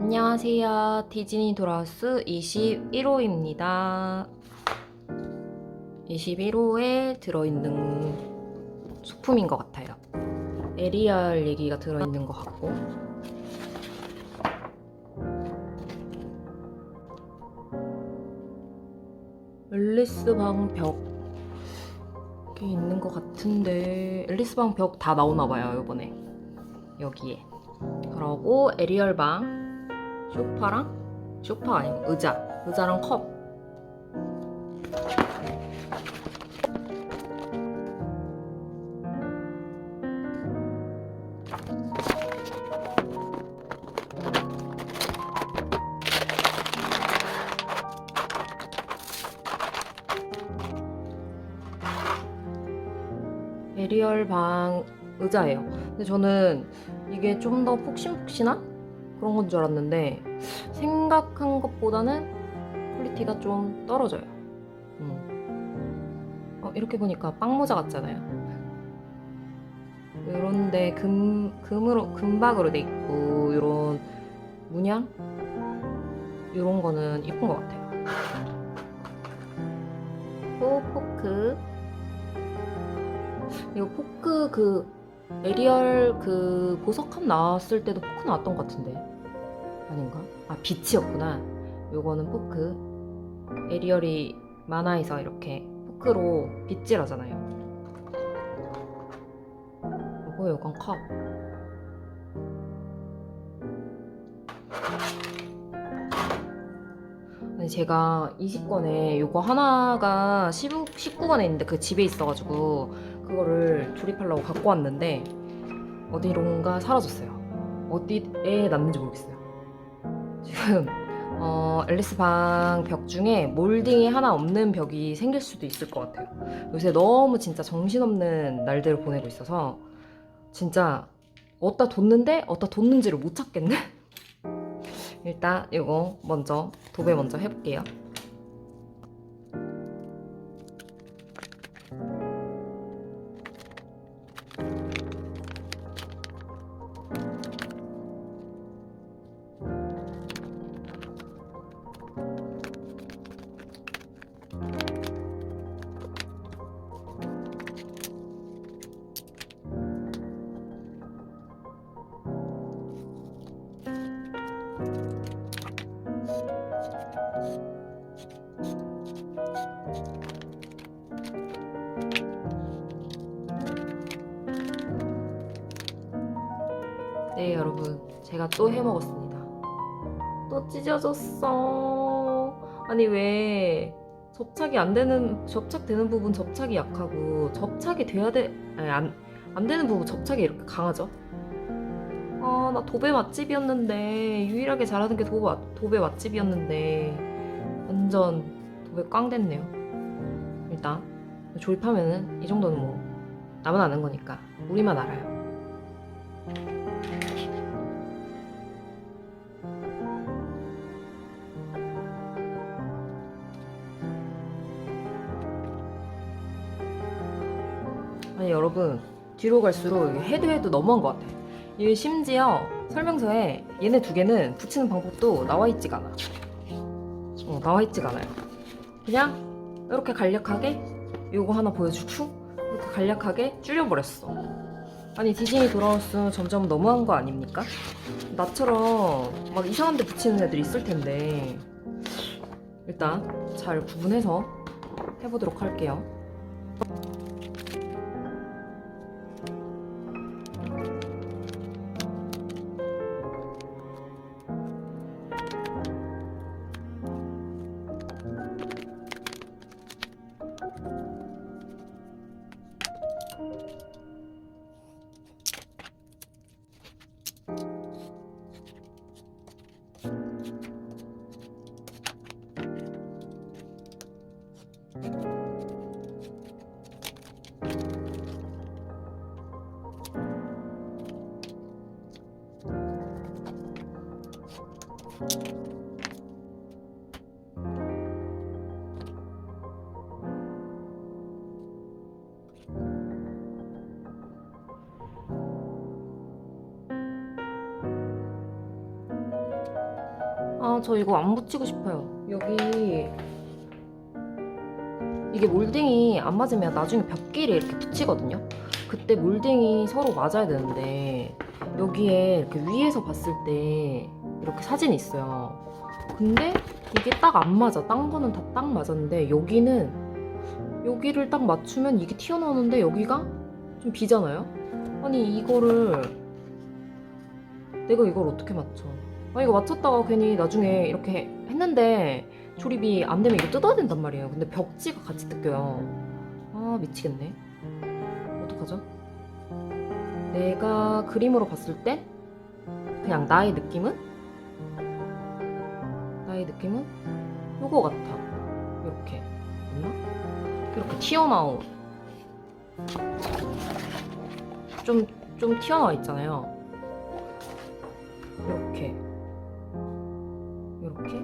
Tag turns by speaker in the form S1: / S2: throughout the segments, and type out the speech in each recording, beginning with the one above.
S1: 안녕하세요. 디즈니 돌아우스 21호입니다. 21호에 들어있는 소품인 것 같아요. 에리얼 얘기가 들어있는 것 같고. 앨리스 방 벽. 이 있는 것 같은데 앨리스 방 벽 다 나오나 봐요 이번에 여기에 그러고 에리얼 방 소파랑? 소파 아니고 의자. 의자랑 컵. 에리얼 방 의자예요. 근데 저는 이게 좀 더 폭신폭신한 그런 건 줄 알았는데 생각한 것보다는 퀄리티가 좀 떨어져요. 음. 어, 이렇게 보니까 빵모자 같잖아요. 이런데 금 금으로 금박으로 돼 있고 이런 문양 이런 거는 이쁜 것 같아요. 또 포크 이거 포크 그 에리얼 그 보석함 나왔을 때도 포크 나왔던 것 같은데 아닌가? 아 빛이었구나. 요거는 포크. 에리얼이 만화에서 이렇게 포크로 빗질하잖아요. 요거 요건 컵. 제가 20권에 요거 하나가 19, 19권에 있는데 그 집에 있어가지고 그거를 조립하려고 갖고 왔는데 어디론가 사라졌어요. 어디에 놨는지 모르겠어요. 지금 어, 앨리스 방 벽 중에 몰딩이 하나 없는 벽이 생길 수도 있을 것 같아요. 요새 너무 진짜 정신없는 날들을 보내고 있어서 진짜 어디다 뒀는데 어디다 뒀는지를 못 찾겠네. 일단 이거 먼저 도배 먼저 해볼게요. 제가 또 해먹었습니다. 또 찢어졌어. 아니 왜 접착이 안 되는 접착되는 부분 접착이 약하고 접착이 돼야 돼 아니 안, 안 되는 부분 접착이 이렇게 강하죠? 아 나 도배 맛집이었는데 유일하게 잘하는 게 도배, 맛- 도배 맛집이었는데 완전 도배 꽝 됐네요. 일단 조립하면은 이 정도는 뭐 나만 아는 거니까 우리만 알아요 아니 여러분 뒤로 갈수록 해도 해도 너무한 것 같아. 이게 심지어 설명서에 얘네 두 개는 붙이는 방법도 나와 있지가 않아. 어, 나와 있지가 않아요. 그냥 이렇게 간략하게 요거 하나 보여주고 이렇게 간략하게 줄여버렸어. 아니 디즈니 돌아왔으면 점점 너무한 거 아닙니까? 나처럼 막 이상한 데 붙이는 애들 있을 텐데 일단 잘 구분해서 해보도록 할게요. 아, 저 이거 안 붙이고 싶어요. 여기 이게 몰딩이 안 맞으면 나중에 벽끼리 이렇게 붙이거든요. 그때 몰딩이 서로 맞아야 되는데 여기에 이렇게 위에서 봤을 때 이렇게 사진이 있어요. 근데 이게 딱 안 맞아. 딴 거는 다 딱 맞았는데 여기는 여기를 딱 맞추면 이게 튀어나오는데 여기가 좀 비잖아요? 아니 이거를 내가 이걸 어떻게 맞춰? 아 이거 맞췄다가 괜히 나중에 이렇게 했는데 조립이 안 되면 이거 뜯어야 된단 말이에요. 근데 벽지가 같이 뜯겨요. 아 미치겠네. 어떡하죠? 내가 그림으로 봤을 때 그냥 나의 느낌은 나의 느낌은 요거 같아. 이렇게 맞나? 이렇게 튀어나온 좀 좀 튀어나와 있잖아요. 이렇게 이렇게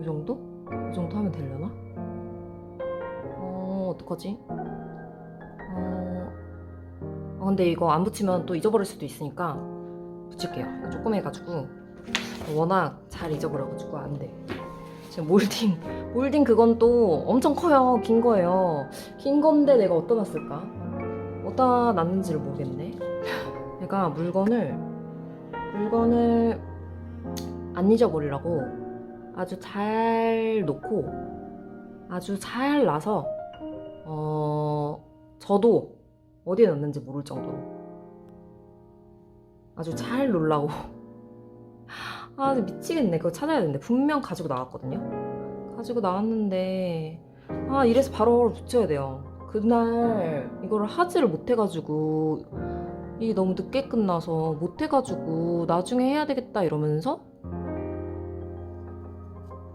S1: 이 정도? 이 정도 하면 되려나? 어 어떡하지? 어 아, 근데 이거 안 붙이면 또 잊어버릴 수도 있으니까 붙일게요. 조금 해가지고 워낙 잘 잊어버려가지고 안 돼. 지금 몰딩 몰딩 그건 또 엄청 커요. 긴 거예요. 긴 건데 내가 어디다 놨을까? 어디다 놨는지를 모르겠네. 내가 물건을 물건을 안 잊어버리라고 아주 잘 놓고 아주 잘 놔서 어 저도 어디에 놨는지 모를 정도로 아주 잘 놓으려고. 아 미치겠네. 그거 찾아야 되는데. 분명 가지고 나왔거든요. 가지고 나왔는데 아 이래서 바로 붙여야 돼요. 그날 이거를 하지를 못해가지고 이게 너무 늦게 끝나서 못해가지고 나중에 해야 되겠다 이러면서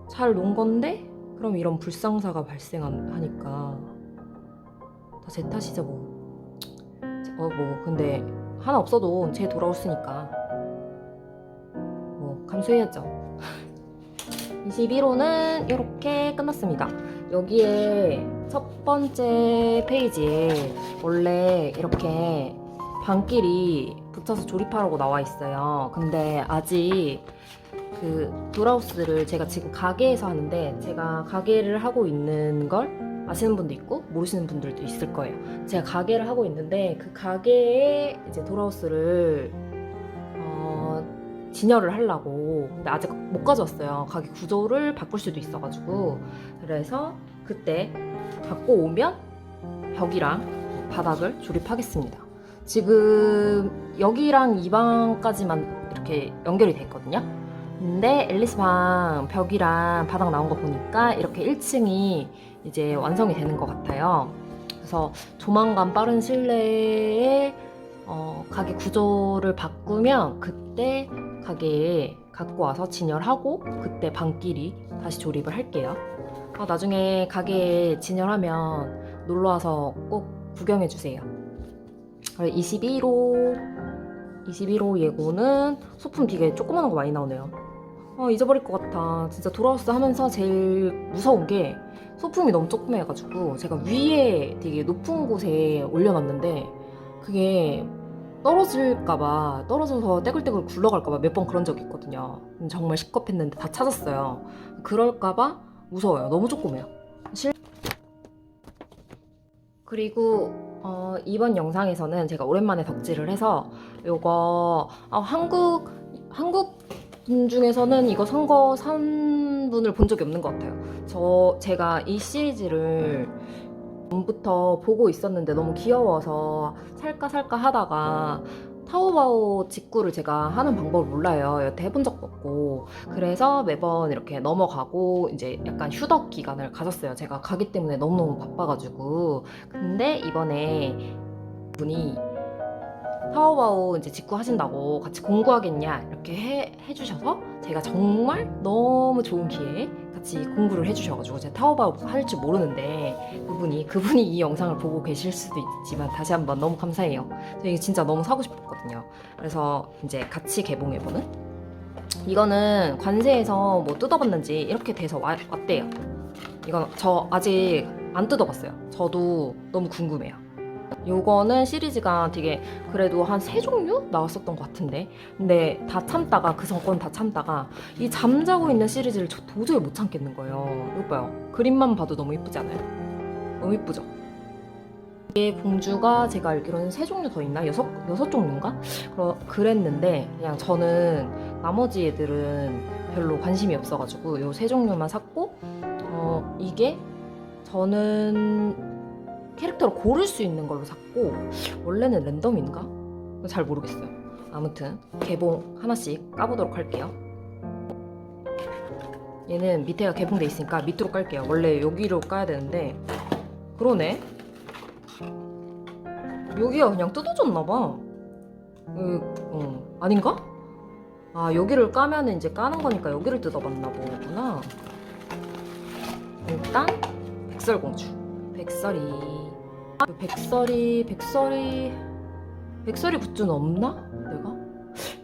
S1: 잘 논 건데 그럼 이런 불상사가 발생하니까 다 제 탓이죠 뭐. 어 뭐 근데 하나 없어도 쟤 돌아올으니까 뭐 감수해야죠. 21호는 이렇게 끝났습니다. 여기에 첫 번째 페이지에 원래 이렇게 방끼리 붙여서 조립하라고 나와 있어요. 근데 아직 그 도라우스를 제가 지금 가게에서 하는데 제가 가게를 하고 있는 걸 아시는 분도 있고 모르시는 분들도 있을 거예요. 제가 가게를 하고 있는데 그 가게에 이제 도라우스를 어, 진열을 하려고 근데 아직 못 가져왔어요. 가게 구조를 바꿀 수도 있어가지고 그래서 그때 갖고 오면 벽이랑 바닥을 조립하겠습니다. 지금 여기랑 이 방까지만 이렇게 연결이 돼 있거든요. 근데 앨리스 방 벽이랑 바닥 나온 거 보니까 이렇게 1층이 이제 완성이 되는 것 같아요. 그래서 조만간 빠른 실내에 어, 가게 구조를 바꾸면 그때 가게에 갖고 와서 진열하고 그때 방끼리 다시 조립을 할게요. 아, 나중에 가게에 진열하면 놀러 와서 꼭 구경해 주세요. 21호 21호 예고는 소품 되게 조그마한 거 많이 나오네요. 아, 잊어버릴 것 같아. 진짜 돌아왔어 하면서 제일 무서운 게 소품이 너무 조그매가지고 제가 위에 되게 높은 곳에 올려놨는데 그게 떨어질까봐 떨어져서 떼굴떼굴 굴러갈까봐 몇 번 그런 적이 있거든요. 정말 시겁했는데 다 찾았어요. 그럴까봐 무서워요. 너무 조그매요. 실... 그리고 어, 이번 영상에서는 제가 오랜만에 덕질을 해서 요거 아, 한국 한국 분 중에서는 이거 산 거 산 분을 본 적이 없는 것 같아요. 저 제가 이 시리즈를 전부터 보고 있었는데 너무 귀여워서 살까 살까 하다가 타오바오 직구를 제가 하는 방법을 몰라요. 여태 해본 적도 없고. 그래서 매번 이렇게 넘어가고 이제 약간 휴덕 기간을 가졌어요. 제가 가기 때문에 너무너무 바빠가지고. 근데 이번에 분이 타오바오 이제 직구 하신다고 같이 공부하겠냐 이렇게 해, 해주셔서 제가 정말 너무 좋은 기회에 같이 공부를 해주셔가지고 제가 타오바오 할 줄 모르는데 그분이 그분이 이 영상을 보고 계실 수도 있지만 다시 한번 너무 감사해요. 저 이게 진짜 너무 사고 싶었거든요. 그래서 이제 같이 개봉해보는 이거는 관세에서 뭐 뜯어봤는지 이렇게 돼서 와- 왔대요. 이건 저 아직 안 뜯어봤어요. 저도 너무 궁금해요. 요거는 시리즈가 되게 그래도 한 세 종류 나왔었던 것 같은데 근데 다 참다가 그 전권 다 참다가 이 잠자고 있는 시리즈를 저 도저히 못 참겠는 거예요 이거 봐요 그림만 봐도 너무 이쁘지 않아요? 너무 이쁘죠? 이게 공주가 제가 알기로는 세 종류 더 있나? 여섯, 여섯 종류인가? 그러, 그랬는데 그냥 저는 나머지 애들은 별로 관심이 없어가지고 요 세 종류만 샀고 어 이게 저는 캐릭터를 고를 수 있는 걸로 샀고 원래는 랜덤인가? 잘 모르겠어요. 아무튼 개봉 하나씩 까보도록 할게요. 얘는 밑에가 개봉돼 있으니까 밑으로 깔게요. 원래 여기로 까야 되는데 그러네. 여기가 그냥 뜯어졌나 봐. 그, 어, 아닌가? 아 여기를 까면은 이제 까는 거니까 여기를 뜯어봤나 보구나. 일단 백설공주. 백설이. 그 백설이 백설이 백설이 굿즈는 없나? 내가?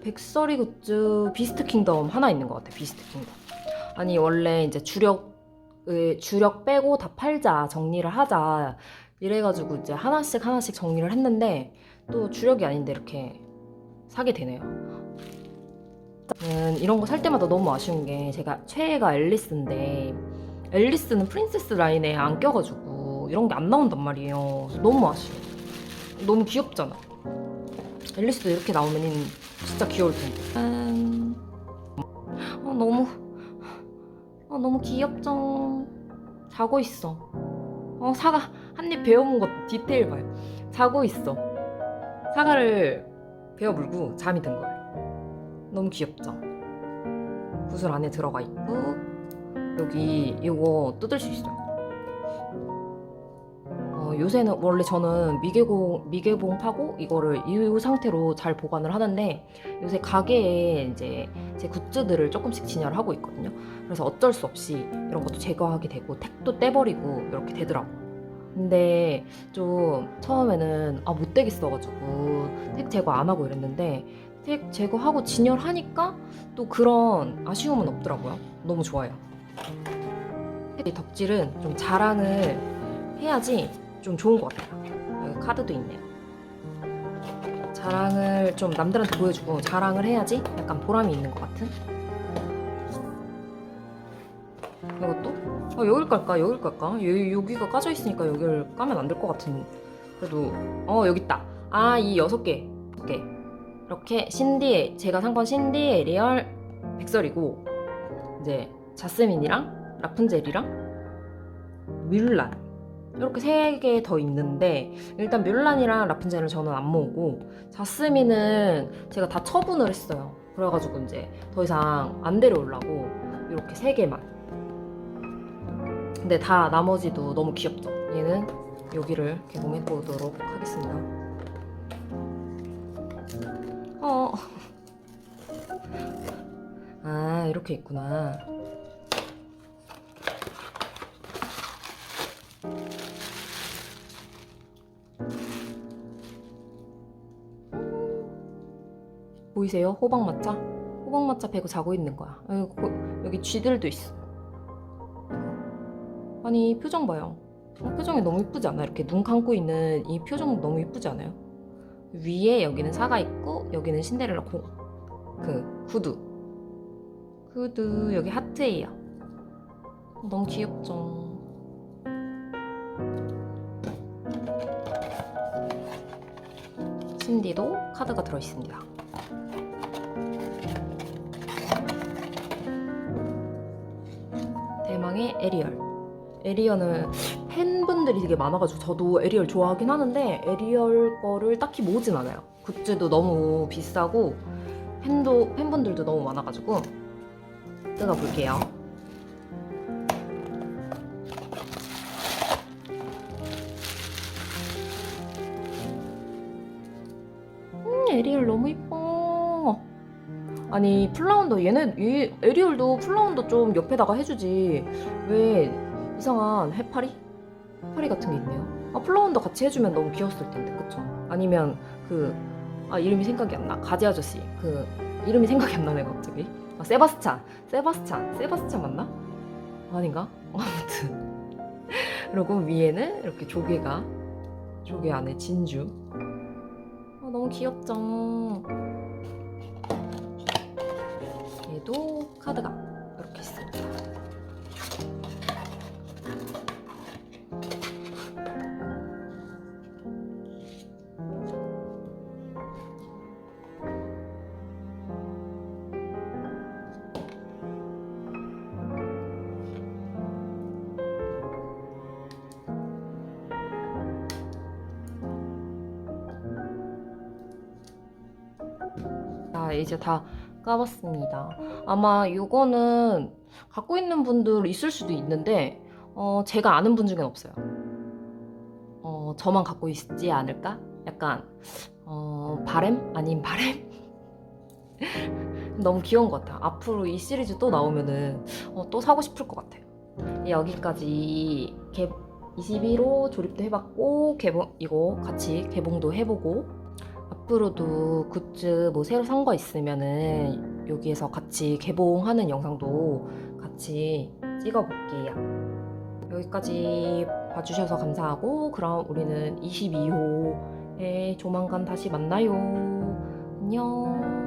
S1: 백설이 굿즈 비스트 킹덤 하나 있는 것 같아. 비스트 킹덤. 아니 원래 이제 주력 의 주력 빼고 다 팔자 정리를 하자 이래가지고 이제 하나씩 하나씩 정리를 했는데 또 주력이 아닌데 이렇게 사게 되네요. 이런 거 살 때마다 너무 아쉬운 게 제가 최애가 앨리스인데 앨리스는 프린세스 라인에 안 껴가지고 이런 게 안 나온단 말이에요. 너무 아쉬워. 너무 귀엽잖아. 앨리스도 이렇게 나오면 진짜 귀여울 텐데. 짠. 어, 너무 어, 너무 귀엽죠. 자고 있어. 어, 사과 한 입 베어문 것 디테일 봐요. 자고 있어. 사과를 베어 물고 잠이 든 거예요. 너무 귀엽죠. 구슬 안에 들어가 있고 여기 이거 뜯을 수 있어요. 어, 요새는 원래 저는 미개봉 미개봉 파고 이거를 이 상태로 잘 보관을 하는데 요새 가게에 이제 제 굿즈들을 조금씩 진열을 하고 있거든요. 그래서 어쩔 수 없이 이런 것도 제거하게 되고 택도 떼버리고 이렇게 되더라고. 근데 좀 처음에는 아 못 되겠어가지고 택 제거 안 하고 이랬는데 택 제거하고 진열하니까 또 그런 아쉬움은 없더라고요. 너무 좋아요. 이 덕질은 좀 자랑을 해야지 좀 좋은 것 같아요. 여기 카드도 있네요. 자랑을 좀 남들한테 보여주고 자랑을 해야지 약간 보람이 있는 것 같은. 이것도? 어, 여길 깔까? 여길 깔까? 여기, 여기가 까져 있으니까 여기를 까면 안 될 것 같은. 그래도 어 여기 있다. 아 이 여섯 개, 여섯 개. 이렇게 신디 제가 산 건 신디 에리얼 백설이고 이제 자스민이랑 라푼젤이랑 뮬란 이렇게 세 개 더 있는데 일단 뮬란이랑 라푼젤은 저는 안 모으고 자스민은 제가 다 처분을 했어요. 그래가지고 이제 더 이상 안 데려오려고 이렇게 세 개만. 근데 다 나머지도 너무 귀엽죠. 얘는 여기를 개봉해 보도록 하겠습니다. 어. 아 이렇게 있구나. 보이세요? 호박마차? 호박마차 베고 자고 있는 거야. 여기, 쥐들도 있어. 아니 표정 봐요. 어, 표정이 너무 이쁘지 않아? 이렇게 눈 감고 있는 이 표정 너무 이쁘지 않아요? 위에 여기는 사가 있고 여기는 신데렐라 고, 그 구두. 구두 여기 하트예요. 어, 너무 귀엽죠. 신디도 카드가 들어 있습니다. 에리얼. 에리얼은 팬분들이 되게 많아가지고 저도 에리얼 좋아하긴 하는데 에리얼 거를 딱히 모으진 않아요. 굿즈도 너무 비싸고 팬도 팬분들도 너무 많아가지고 뜯어 볼게요. 음, 에리얼 너무 이뻐. 아니 플라운더 얘네 이 에리얼도 플라운더 좀 옆에다가 해주지 왜 이상한 해파리? 해파리 같은 게 있네요. 아 플라운더 같이 해주면 너무 귀여웠을 텐데 그쵸? 아니면 그 아 이름이 생각이 안 나. 가지 아저씨 그 이름이 생각이 안 나네 갑자기. 아 세바스찬 세바스찬 세바스찬 맞나? 아닌가? 아무튼 그리고 위에는 이렇게 조개가 조개 안에 진주. 아, 너무 귀엽죠? 얘도 카드가 이렇게 있습니다. 자, 이제 다 까봤습니다. 아마 이거는 갖고 있는 분들 있을 수도 있는데, 어, 제가 아는 분 중엔 없어요. 어, 저만 갖고 있지 않을까? 약간, 어, 바램? 아닌 바램? 너무 귀여운 것 같아요. 앞으로 이 시리즈 또 나오면은, 어, 또 사고 싶을 것 같아요. 여기까지 개, 21호 조립도 해봤고, 개봉, 이거 같이 개봉도 해보고, 앞으로도 굿즈 뭐 새로 산 거 있으면은 여기에서 같이 개봉하는 영상도 같이 찍어볼게요. 여기까지 봐주셔서 감사하고 그럼 우리는 22호에 조만간 다시 만나요. 안녕.